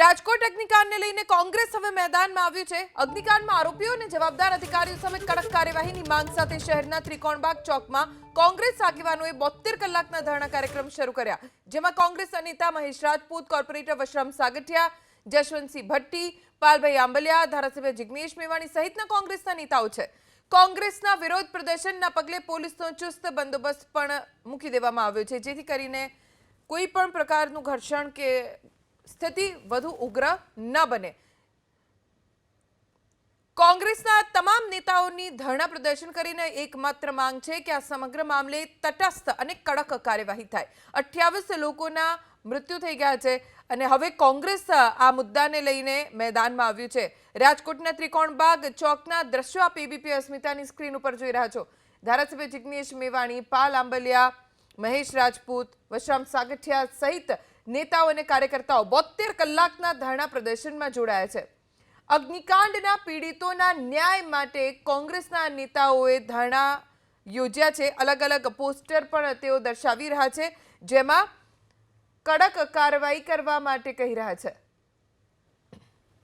રાજકોટ અગ્નિકાંડને લઈને કોંગ્રેસ હવે મેદાનમાં આવ્યું છે. અગ્નિકાંડમાં આરોપીઓ અને જવાબદાર અધિકારીઓ સામે કડક કાર્યવાહીની માંગ સાથે શહેરના ત્રિકોણબાગ ચોકમાં કોંગ્રેસ આગેવાનોએ બોતેર કલાકના ધરણા કાર્યક્રમ શરૂ કર્યા. જેમાં કોંગ્રેસના નેતા મહેશ રાજપૂત, કોર્પોરેટર વશરામ સાગઠિયા, જશવંતસિંહ ભટ્ટી, પાલભાઈ આંબલિયા, ધારાસભ્ય જિગ્નેશ મેવાણી સહિતના કોંગ્રેસના નેતાઓ છે. કોંગ્રેસના વિરોધ પ્રદર્શનના પગલે પોલીસનો ચુસ્ત બંદોબસ્ત પણ મૂકી દેવામાં આવ્યો છે. જેથી કરીને કોઈ પણ પ્રકારનું ઘર્ષણ કે સ્થિતિ વધુ ઉગ્ર ન બને. કોંગ્રેસના તમામ નેતાઓની ધરણા પ્રદર્શન કરીને એકમાત્ર માંગ છે કે આ સમગ્ર મામલે તટસ્થ અને કડક કાર્યવાહી થાય. અઠ્યાવીસ લોકોના મૃત્યુ થઈ ગયા છે અને હવે કોંગ્રેસ આ મુદ્દાને લઈને મેદાનમાં આવ્યું છે. રાજકોટના ત્રિકોણબાગ ચોકના દ્રશ્યો આપ એબીપી અસ્મિતાની સ્ક્રીન ઉપર જોઈ રહ્યા છો. ધારાસભ્ય જિગ્નેશ મેવાણી, પાલ આંબલિયા, મહેશ રાજપૂત, વશરામ સાગઠિયા સહિત નેતાઓ અને કાર્યકર્તાઓ બોતેર કલાકના ધરણા પ્રદર્શનમાં જોડાયા છે. અગ્નિકાંડના પીડિતોના ન્યાય માટે કોંગ્રેસના નેતાઓએ ધરણા યોજ્યા છે. અલગ અલગ પોસ્ટર પણ તેઓ દર્શાવી રહ્યા છે, જેમાં કડક કાર્યવાહી કરવા માટે કહી રહ્યા છે.